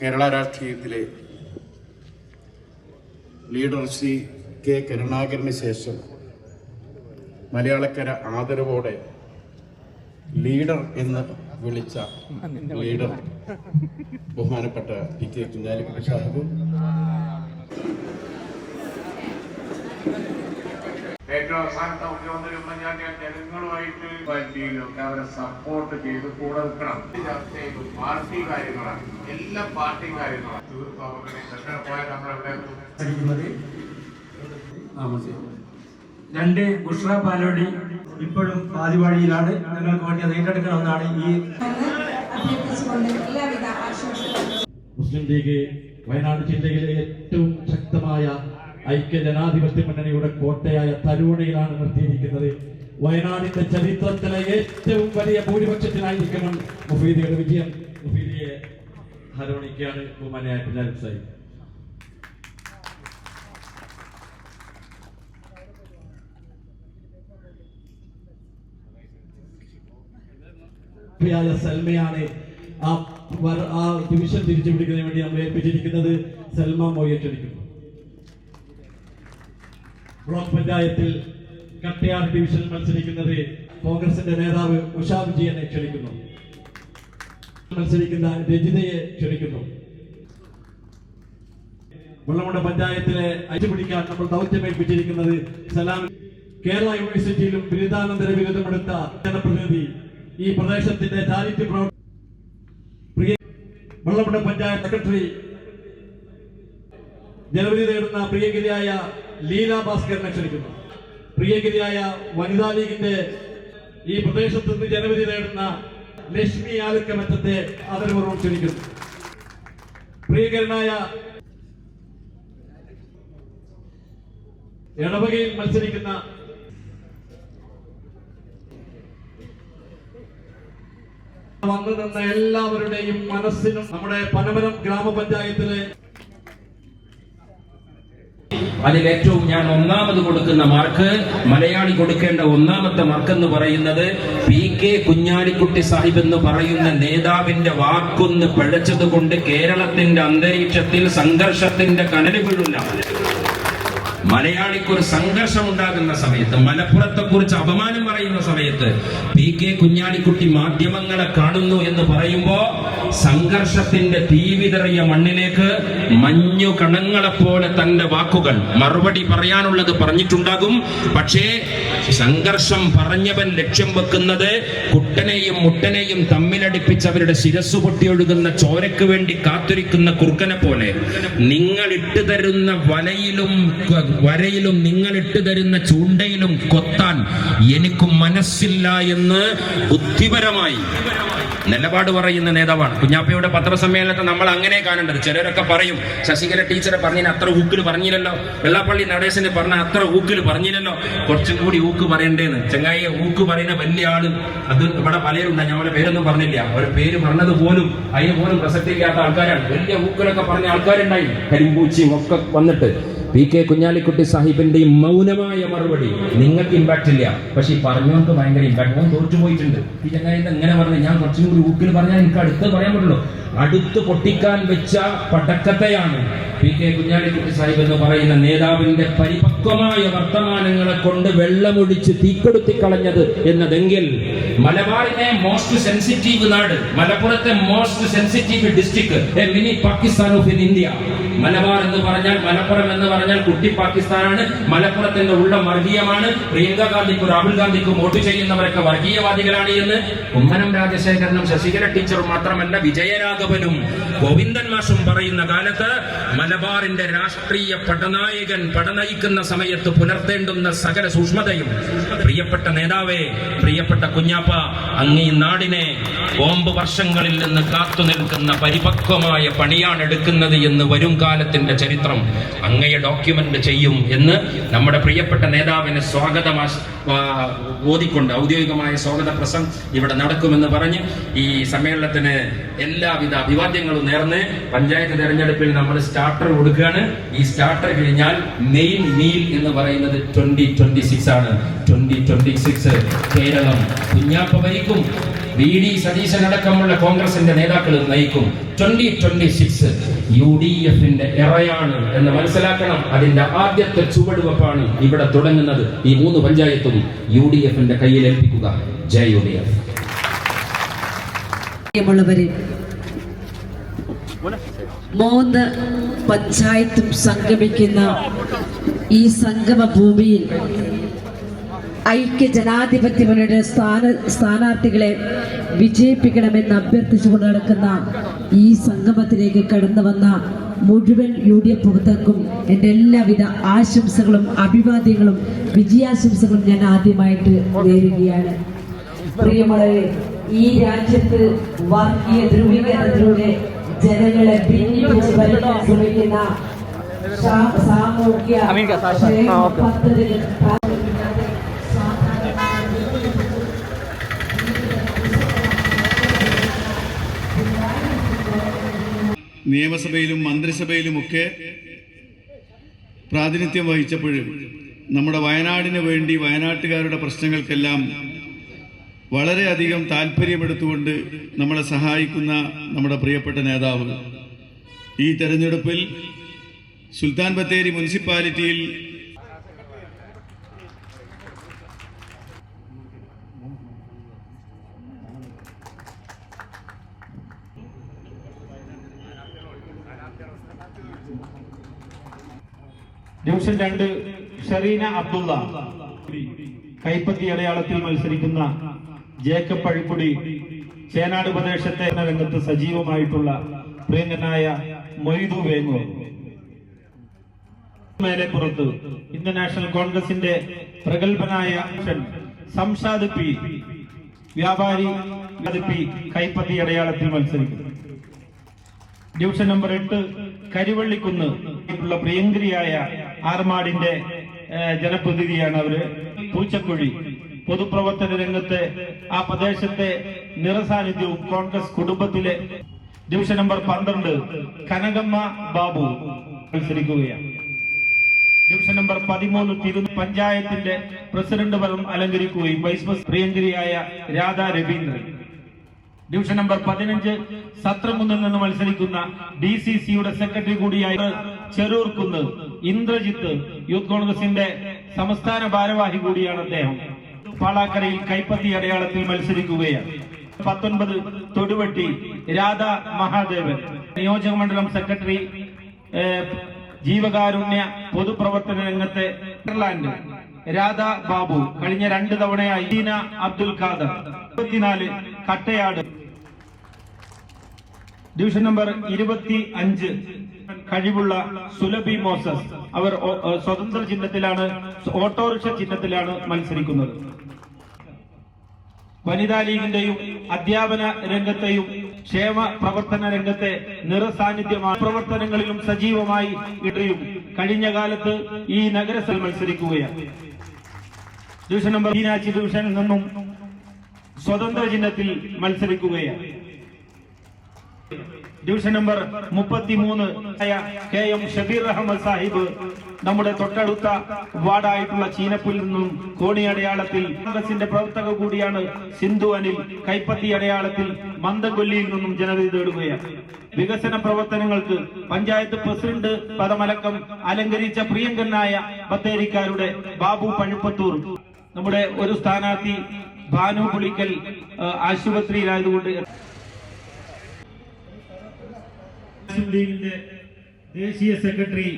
കേരള രാഷ്ട്രീയത്തിലെ leader Shri K കരുണാകരന് ശേഷം മലയാളക്കര ആദരവോടെ ലീഡർ എന്ന് വിളിച്ച ലീഡർ ബഹുമാനപ്പെട്ട പി കെ കുഞ്ഞാലിക്കുട്ടി സാഹിബ് ഏറ്റവും അവസാനത്തെ മുഖ്യമന്ത്രി ഉമ്മൻചാണ്ടി ജനങ്ങളുമായിട്ട് പറ്റിയിലൊക്കെ അവരെ സപ്പോർട്ട് ചെയ്ത് കൂടെ നിൽക്കണം. ചർച്ച ചെയ്തു. പാർട്ടി കാര്യങ്ങളാണ്. എല്ലാ പാർട്ടി കാര്യങ്ങളാണ്. രണ്ട് ബുഷ്ര പാലോടി ഇപ്പോഴും പാതിവാഴിയിലാണ് ഞങ്ങൾക്ക് വേണ്ടി അത് ഏറ്റെടുക്കണമെന്നാണ് ഈ അഭ്യർത്ഥിച്ചുകൊണ്ട് എല്ലാവിധ ആശംസകളും. മുസ്ലിം ലീഗ് വയനാട് ജില്ലയിലെ ഏറ്റവും ശക്തമായ ഐക്യ ജനാധിപത്യ മുന്നണിയുടെ കോട്ടയായ തരുവണയിലാണ് നിർത്തിയിരിക്കുന്നത്. വയനാടിന്റെ ചരിത്രത്തിലെ ഏറ്റവും വലിയ ഭൂരിപക്ഷത്തിനായിരിക്കണം മുഫീദിയുടെ വിജയം. മുഫീദിയെ ഹരോണിക്കാണ് ബഹുമാനായ പിന്നാൽ സാഹിബ്. സൽമയാണ് ആ ഡിവിഷൻ തിരിച്ചുപിടിക്കുന്നതിന് വേണ്ടി നമ്മൾ ഏൽപ്പിച്ചിരിക്കുന്നത്. സൽമ മോയെ ക്ഷണിക്കുന്നു ബ്ലോക്ക് പഞ്ചായത്തിൽ കട്ടയാർ ഡിവിഷനിൽ മത്സരിക്കുന്നത് കോൺഗ്രസിന്റെ നേതാവ് ഉഷാ വിജയനെ ക്ഷണിക്കുന്നു. മത്സരിക്കുന്ന രജിതയെ ക്ഷണിക്കുന്നു. വെള്ളമുണ്ട പഞ്ചായത്തിലെ അറ്റുപിടിക്കാൻ നമ്മൾ ദൗത്യമേൽപ്പിച്ചിരിക്കുന്നത് സലാം കേരള യൂണിവേഴ്സിറ്റിയിലും ബിരുദാനന്തര ബിരുദമെടുത്ത ജനപ്രതിനിധി ഈ പ്രദേശത്തിന്റെ ചാരിറ്റി പ്രിയ വെള്ളമുണ്ട പഞ്ചായത്ത് സെക്രട്ടറി ജനവിധി നേടുന്ന പ്രിയഗിരിയായ ലീല ഭാസ്കറിനെ ക്ഷണിക്കുന്നു. പ്രിയഗിരിയായ വനിതാ ലീഗിന്റെ ഈ പ്രദേശത്ത് നിന്ന് ജനവിധി നേടുന്ന ലക്ഷ്മി ആലുക്കമറ്റത്തെ ആദരപൂർവം ക്ഷണിക്കുന്നു. പ്രിയകരനായ ഇടവകയിൽ മത്സരിക്കുന്ന വന്നു നിന്ന എല്ലാവരുടെയും മനസ്സിനും നമ്മുടെ പനമരം ഗ്രാമപഞ്ചായത്തിലെ അതിൽ ഏറ്റവും ഞാൻ ഒന്നാമത് കൊടുക്കുന്ന മാർക്ക് മലയാളി കൊടുക്കേണ്ട ഒന്നാമത്തെ മാർക്ക് എന്ന് പറയുന്നത് പി കെ കുഞ്ഞാലിക്കുട്ടി സാഹിബ് എന്ന് പറയുന്ന നേതാവിന്റെ വാക്കൊന്ന് പിഴച്ചത് കൊണ്ട് കേരളത്തിന്റെ അന്തരീക്ഷത്തിൽ സംഘർഷത്തിന്റെ കനൽ വീഴില്ല മലയാളിക്കൊരു സംഘർഷം ഉണ്ടാകുന്ന സമയത്ത് മലപ്പുറത്തെ കുറിച്ച് അപമാനം പറയുന്ന സമയത്ത് പി കെ കുഞ്ഞാലിക്കുട്ടി മാധ്യമങ്ങളെ കാണുന്നു എന്ന് പറയുമ്പോ സംഘർഷത്തിന്റെ തീവിതറിയ മണ്ണിലേക്ക് മഞ്ഞു കണങ്ങളെ പോലെ തന്റെ വാക്കുകൾ മറുപടി പറയാനുള്ളത് പറഞ്ഞിട്ടുണ്ടാകും. പക്ഷേ സംഘർഷം പറഞ്ഞവൻ ലക്ഷ്യം വെക്കുന്നത് കുട്ടനെയും മുട്ടനെയും തമ്മിലടിപ്പിച്ചവരുടെ ശിരസ്സു പൊട്ടിയൊഴുകുന്ന ചോരയ്ക്ക് വേണ്ടി കാത്തിരിക്കുന്ന കുർക്കനെ പോലെ നിങ്ങൾ ഇട്ടു തരുന്ന വലയിലും വരയിലും നിങ്ങൾ ഇട്ടു തരുന്ന ചൂണ്ടയിലും കൊത്താൻ എനിക്ക് മനസ്സില്ല എന്ന് ബുദ്ധിപരമായി നിലപാട് പറയുന്ന നേതാവാണ്. കുഞ്ഞാപ്പയുടെ പത്രസമ്മേളനത്തെ നമ്മൾ അങ്ങനെ കാണേണ്ടത്. ചിലരൊക്കെ പറയും ശശികല ടീച്ചറെ പറഞ്ഞതിന് അത്ര ഊക്കിൽ പറഞ്ഞില്ലല്ലോ. വെള്ളാപ്പള്ളി നടേശന് പറഞ്ഞ അത്ര ഊക്കിൽ പറഞ്ഞില്ലല്ലോ. കുറച്ചും കൂടി ഊക്ക് പറയണ്ടേന്ന്. ചെങ്ങായി ഊക്ക് പറയുന്ന വലിയ ആൾ അത് ഇവിടെ പലരുണ്ട്. ഞമ്മടെ പേരൊന്നും പറഞ്ഞില്ല. അവരുടെ പേര് പറഞ്ഞത് പോലും അതിന് പോലും പ്രസക്തിയില്ലാത്ത ആൾക്കാരാണ്. വലിയ ഊക്കിലൊക്കെ പറഞ്ഞ ആൾക്കാരുണ്ടായി. കരിമ്പൂച്ചിയും ഒക്കെ വന്നിട്ട് പി കെ കുഞ്ഞാലിക്കുട്ടി സാഹിബിന്റെ മൗനമായ മറുപടി. നിങ്ങൾക്ക് ഇമ്പാക്റ്റ് ഇല്ല. പക്ഷെ ഈ പറഞ്ഞവർക്ക് ഭയങ്കര ഇമ്പാക്ട് ഞാൻ തോറ്റുപോയിട്ടുണ്ട്. ഈ ചങ്ങായി എങ്ങനെ പറഞ്ഞു? ഞാൻ കുറച്ചും കൂടി ഊക്കിൽ പറഞ്ഞാൽ എനിക്ക് അടുത്ത് പറയാൻ പറ്റുള്ളൂ. അടുത്ത് പൊട്ടിക്കാൻ വെച്ച പടക്കത്തെയാണ് പി കെ കുഞ്ഞാലിക്കുട്ടി സാഹിബ് എന്ന് പറയുന്ന നേതാവിന്റെ പരിപക്വമായ വർത്തമാനങ്ങളെ കൊണ്ട് വെള്ളമൊഴിച്ച് തീക്കെടുത്തി കളഞ്ഞത് എന്നതെങ്കിൽ മലബാറിനെ മോസ്റ്റ് സെൻസിറ്റീവ് നാട് മലപ്പുറത്തെ most sensitive district a mini Pakistan of in India. Malabar എന്ന് പറഞ്ഞാൽ മലപ്പുറം എന്ന് പറഞ്ഞാൽ കുട്ടി പാകിസ്ഥാനാണ് മലപ്പുറത്തിന്റെ ഉള്ള വർഗീയമാണ്. പ്രിയങ്ക ഗാന്ധിക്കും രാഹുൽ ഗാന്ധിക്കും വോട്ട് ചെയ്യുന്നവരൊക്കെ വർഗീയവാദികളാണ് എന്ന് കുമ്മനം രാജശേഖരനും ശശികല ടീച്ചറും മാത്രമല്ല വിജയരാഘവനും ഗോവിന്ദൻ മാഷും പറയുന്ന കാലത്ത് മലബാറിന്റെ രാഷ്ട്രീയ പടനായകൻ പടനയിക്കുന്ന സമയത്ത് പുലർത്തേണ്ടുന്ന സകല സൂക്ഷ്മതയും. പ്രിയപ്പെട്ട നേതാവേ പ്രിയപ്പെട്ട കുഞ്ഞാപ്പ അങ്ങീ നാടിനെ ബോംബ് വർഷങ്ങളിൽ നിന്ന് കാത്തു നിൽക്കുന്ന പരിപക്വമായ പണിയാണ് എടുക്കുന്നത് എന്ന് വരും കാലത്തിന്റെ ചരിത്രം അങ്ങയെ ഡോക്യുമെന്റ് ചെയ്യും എന്ന് നമ്മുടെ പ്രിയപ്പെട്ട നേതാവിന് സ്വാഗതം ആശ- ആ, ഓതിക്കൊണ്ട് ഔദ്യോഗികമായ സ്വാഗത പ്രസം ഇവിടെ നടക്കുമെന്ന് പറഞ്ഞ് ഈ സമ്മേളനത്തിന് എല്ലാവിധ അഭിവാദ്യങ്ങളും നേർന്ന് പഞ്ചായത്ത് തെരഞ്ഞെടുപ്പിൽ നമ്മൾ സ്റ്റാർട്ടർ കൊടുക്കുകയാണ്. ഈ സ്റ്റാർട്ടർ കഴിഞ്ഞാൽ മെയിൻ മീൽ എന്ന് പറയുന്നത് ട്വന്റി ട്വന്റി സിക്സ് ആണ്. Twenty twenty six Keralam Kunhappa ഭരിക്കും. വി ഡി സതീശൻ അടക്കമുള്ള കോൺഗ്രസിന്റെ നേതാക്കൾ നയിക്കും. Twenty twenty six U D എഫിന്റെ എറയാണ് എന്ന് മനസ്സിലാക്കണം. അതിന്റെ ആദ്യത്തെ ചുവടുവെപ്പാണ് ഇവിടെ തുടങ്ങുന്നത്. ഈ മൂന്ന് പഞ്ചായത്തും യു ഡി എഫിന്റെ കയ്യിൽ ഏൽപ്പിക്കുക. ജയ യു ഡി എഫ് മൂന്ന് പഞ്ചായത്തും സംഗമിക്കുന്ന ഈ സംഗമ ഭൂമിയിൽ ഐക്യ ജനാധിപത്യ മുന്നണിയുടെ സ്ഥാന സ്ഥാനാർത്ഥികളെ വിജയിപ്പിക്കണമെന്ന് അഭ്യർത്ഥിച്ചുകൊണ്ട് നടക്കുന്ന ഈ സംഗമത്തിലേക്ക് കടന്നു വന്ന മുഴുവൻ യു ഡി എഫ് പ്രവർത്തകർക്കും എന്റെ എല്ലാവിധ ആശംസകളും അഭിവാദ്യങ്ങളും വിജയാശംസകളും ഞാൻ ആദ്യമായിട്ട് നേരുകയാണ്. പ്രിയമുള്ളവരെ ഈ രാജ്യത്ത് വർഗീയ ധ്രുവീകരണത്തിലൂടെ ജനങ്ങളെ ഭിന്നിപ്പിച്ച് ഭരിക്കാൻ ശ്രമിക്കുന്ന സാമൂഹ്യ പദ്ധതികൾ നിയമസഭയിലും മന്ത്രിസഭയിലുമൊക്കെ പ്രാതിനിധ്യം വഹിച്ചപ്പോഴും നമ്മുടെ വയനാടിന് വേണ്ടി വയനാട്ടുകാരുടെ പ്രശ്നങ്ങൾക്കെല്ലാം വളരെയധികം താല്പര്യമെടുത്തുകൊണ്ട് നമ്മളെ സഹായിക്കുന്ന നമ്മുടെ പ്രിയപ്പെട്ട നേതാവ് ഈ തെരഞ്ഞെടുപ്പിൽ സുൽത്താൻ ബത്തേരി മുനിസിപ്പാലിറ്റിയിൽ ഡിവിഷൻ രണ്ട് ഷെറീന അബ്ദുള്ള കൈപ്പത്തി അടയാളത്തിൽ മത്സരിക്കുന്ന ജേക്കബ് പഴിക്കുടി ചേനാട് പ്രദേശത്തെ രംഗത്ത് സജീവമായിട്ടുള്ള പ്രിയങ്കനായ മൊയ്തു വേങ്ങോ മേലെ പുറത്ത് ഇന്ത്യൻ നാഷണൽ കോൺഗ്രസിന്റെ പ്രഗത്ഭനായ സംഷാദ് പി. വ്യാപാരി പി. കൈപ്പത്തി അടയാളത്തിൽ മത്സരിക്കുന്നു ഡിവിഷൻ നമ്പർ എട്ട് കരിവള്ളിക്കുന്ന് പ്രിയങ്കരിയായ ആർമാടിന്റെ ജനപ്രതിനിധിയാണ് അവർ. പൂച്ചക്കുഴി പൊതുപ്രവർത്തന രംഗത്തെ ആ പ്രദേശത്തെ നിറസാന്നിധ്യവും കോൺഗ്രസ് കുടുംബത്തിലെ ഡിവിഷൻ നമ്പർ പന്ത്രണ്ട് കനകമ്മ ബാബു മത്സരിക്കുകയാണ്. ഡിവിഷൻ നമ്പർ പതിമൂന്ന് തിരു പഞ്ചായത്തിന്റെ പ്രസിഡന്റ് പദം അലങ്കരിക്കുകയും വൈസ് പ്രിയങ്കരിയായ രാധാ രവീന്ദ്രൻ. ഡിവിഷൻ നമ്പർ പതിനഞ്ച് സത്രമുന്നിൽ നിന്ന് മത്സരിക്കുന്ന ഡി സി സിയുടെ സെക്രട്ടറി കൂടിയായ ചെറൂർക്കുന്ന് ഇന്ദ്രജിത്ത് യൂത്ത് കോൺഗ്രസിന്റെ സംസ്ഥാന ഭാരവാഹി കൂടിയാണ് അദ്ദേഹം. പാളാക്കരയിൽ കൈപ്പത്തി അടയാളത്തിൽ മത്സരിക്കുകയാണ്. പത്തൊൻപത് തൊടുവട്ടി രാധ മഹാദേവൻ. നിയോജക മണ്ഡലം സെക്രട്ടറി ജീവകാരുണ്യ പൊതുപ്രവർത്തന രംഗത്തെ നെതർലാൻഡ് രാധ ബാബു കഴിഞ്ഞ രണ്ട് തവണയായി ദീന അബ്ദുൽ ഖാദർ. ഇരുപത്തിനാല് കട്ടയാട്. ഡിവിഷൻ നമ്പർ ഇരുപത്തി അഞ്ച് കഴിവുള്ള സുലഭി മോസസ്. അവർ സ്വതന്ത്ര ചിഹ്നത്തിലാണ് ഓട്ടോറിക്ഷ ചിഹ്നത്തിലാണ് മത്സരിക്കുന്നത്. വനിതാ ലീഗിന്റെയും അധ്യാപന രംഗത്തെയും ക്ഷേമ പ്രവർത്തന രംഗത്തെ നിറസാന്നിധ്യമായ പ്രവർത്തനങ്ങളിലും സജീവമായി ഇടയും കഴിഞ്ഞ കാലത്ത് ഈ നഗരസഭ മത്സരിക്കുകയാണ്. ഡിവിഷൻ നമ്പർ മീനാച്ചി ഡിവിഷനിൽ നിന്നും സ്വതന്ത്ര ചിഹ്നത്തിൽ മത്സരിക്കുകയാണ്. ഡിവിഷൻ നമ്പർ മുപ്പത്തിമൂന്ന് കെ എം ഷബീർ അഹമ്മദ് സാഹിബ് നമ്മുടെ തൊട്ടടുത്ത വാർഡായിട്ടുള്ള ചീനപ്പിൽ നിന്നും കോണി അടയാളത്തിൽ കോൺഗ്രസിന്റെ പ്രവർത്തക കൂടിയാണ് സിന്ധു അനിൽ. കൈപ്പത്തി അടയാളത്തിൽ മന്ദകൊല്ലിയിൽ നിന്നും ജനവിധി തേടുകയാണ്. വികസന പ്രവർത്തനങ്ങൾക്ക് പഞ്ചായത്ത് പ്രസിഡന്റ് പദമലക്കം അലങ്കരിച്ച പ്രിയങ്കനായ ബത്തേരിക്കാരുടെ ബാബു പഴുപ്പത്തൂർ. നമ്മുടെ ഒരു സ്ഥാനാർത്ഥി ഭാനു പുളിക്കൽ ആശുപത്രിയിലായതുകൊണ്ട് ദേശീയ സെക്രട്ടറി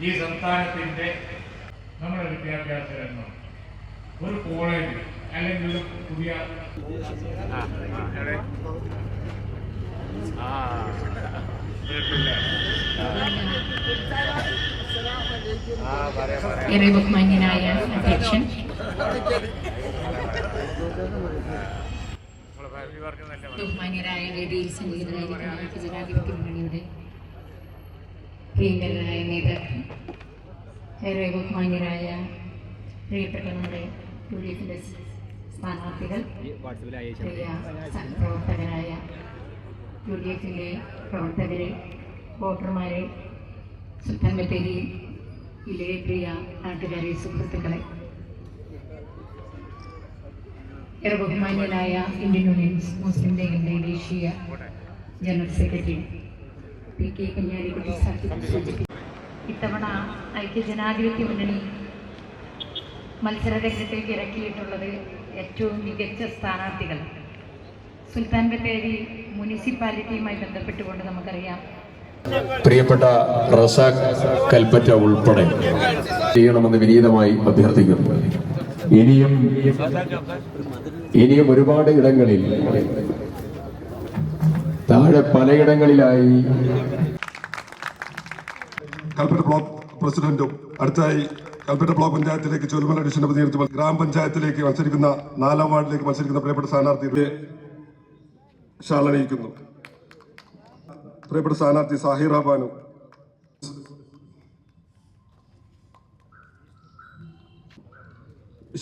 ഈ സംസ്ഥാനത്തിന്റെ നമ്മുടെ വിദ്യാഭ്യാസ രംഗം. ഒരു കോളേജ് അല്ലെങ്കിൽ ഒരു പുതിയ ഏറെ ബഹുമാന്യനായ അധ്യക്ഷൻ. ബഹുമാന്യരായ വേദിയിൽ സന്നിഹിതരായിരിക്കുന്ന ഐക്യ ജനാധിപത്യ മുന്നണിയുടെ പ്രിയങ്കരനായ നേതാക്കൾ ഏറെ ബഹുമാന്യരായ പ്രിയപ്പെട്ട നമ്മുടെ യു ഡി എഫിന്റെ സ്ഥാനാർത്ഥികൾ പ്രിയ സഹപ്രവർത്തകരായ യു ഡി എഫിലെ പ്രവർത്തകരെ വോട്ടർമാരെ സുൽത്താൻ ബത്തേരിയിലെ പ്രിയ നാട്ടുകാരെ സുഹൃത്തുക്കളെ. ഏറെ ബഹുമാന്യനായ ഇന്ത്യൻ യൂണിയൻ മുസ്ലിം ലീഗിന്റെ ദേശീയ ജനറൽ സെക്രട്ടറി പി കെ സൂചിപ്പിച്ചു ഇത്തവണ ഐക്യജനാധിപത്യ മുന്നണി മത്സരരംഗത്തേക്ക് ഇറക്കിയിട്ടുള്ളത് ഏറ്റവും മികച്ച സ്ഥാനാർത്ഥികൾ. സുൽത്താൻ ബത്തേരി മുനിസിപ്പാലിറ്റിയുമായി ബന്ധപ്പെട്ടുകൊണ്ട് നമുക്കറിയാം. പ്രിയപ്പെട്ട റസാഖ് കൽപ്പറ്റ ഉൾപ്പെടെ ചെയ്യണമെന്ന് വിനീതമായി അഭ്യർത്ഥിക്കുന്നു. ഇനിയും ഇനിയും ഒരുപാട് ഇടങ്ങളിൽ താഴെ പലയിടങ്ങളിലായി. കൽപ്പറ്റ ബ്ലോക്ക് പ്രസിഡന്റും അടുത്തായി കൽപ്പറ്റ ബ്ലോക്ക് പഞ്ചായത്തിലേക്ക് ചൊല്ലുമല ഡിവിഷന്റെ നേതൃത്വത്തിൽ ഗ്രാമപഞ്ചായത്തിലേക്ക് മത്സരിക്കുന്ന നാലാം വാർഡിലേക്ക് മത്സരിക്കുന്ന പ്രിയപ്പെട്ട സ്ഥാനാർത്ഥി ഷാളണിയിക്കുന്നു പ്രിയപ്പെട്ട സ്ഥാനാർത്ഥി സാഹിറ ബാനു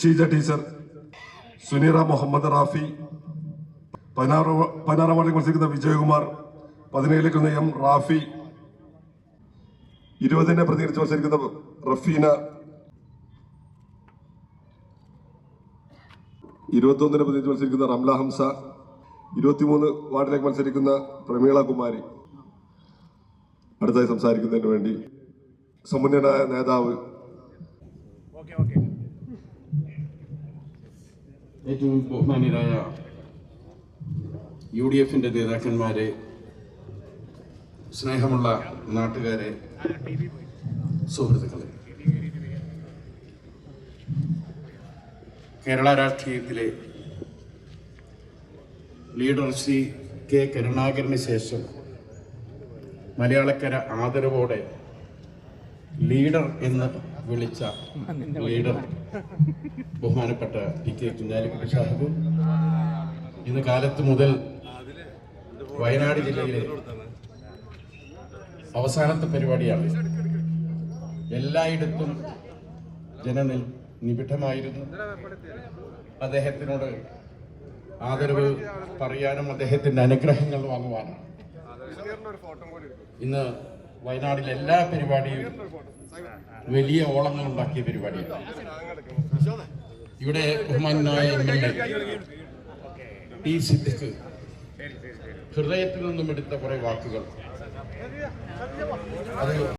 ഷീജ ടീച്ചർ. സുനീറ മുഹമ്മദ് റാഫി. പതിനാറ് പതിനാറാം വാർഡിൽ മത്സരിക്കുന്ന വിജയകുമാർ പതിനേഴിലേക്ക് വന്ന എം റാഫി ഇരുപതിനെ പ്രതികരിച്ച് മത്സരിക്കുന്ന റഫീന ഇരുപത്തൊന്നിനെ പ്രതികരിച്ച് മത്സരിക്കുന്ന റംല ഹംസ ഇരുപത്തിമൂന്ന് വാർഡിലേക്ക് മത്സരിക്കുന്ന പ്രമീള കുമാരി. അടുത്തായി സംസാരിക്കുന്നതിന് വേണ്ടി സമുന്നതനായ നേതാവ് ഏറ്റവും ബഹുമാന്യരായ യു ഡി എഫിന്റെ നേതാക്കന്മാരെ സ്നേഹമുള്ള നാട്ടുകാരെ സുഹൃത്തുക്കളെ. കേരള രാഷ്ട്രീയത്തിലെ ലീഡർ ശ്രീ കെ കരുണാകരന് ശേഷം മലയാളക്കര ആദരവോടെ ലീഡർ എന്ന് വിളിച്ച ലീഡർ ബഹുമാനപ്പെട്ട പി കെ കുഞ്ഞാലിക്കുട്ടി സാഹിബ് ഇന്ന് കാലത്ത് മുതൽ വയനാട് ജില്ലയിലെ അവസാനത്തെ പരിപാടിയാണ്. എല്ലായിടത്തും ജനനിൽ നിബിഡമായിരുന്നു. അദ്ദേഹത്തിനോട് ആദരവ് പറയാനും അദ്ദേഹത്തിന്റെ അനുഗ്രഹങ്ങൾ വാങ്ങുവാനാണ്. ഇന്ന് വയനാട്ടിലെ എല്ലാ പരിപാടിയും വലിയ ഓളങ്ങൾ ഉണ്ടാക്കിയ പരിപാടിയാണ്. ഇവിടെ ബഹുമാനായ M L A T Siddique ഹൃദയത്തിൽ നിന്നും എടുത്ത കുറെ വാക്കുകൾ. അത്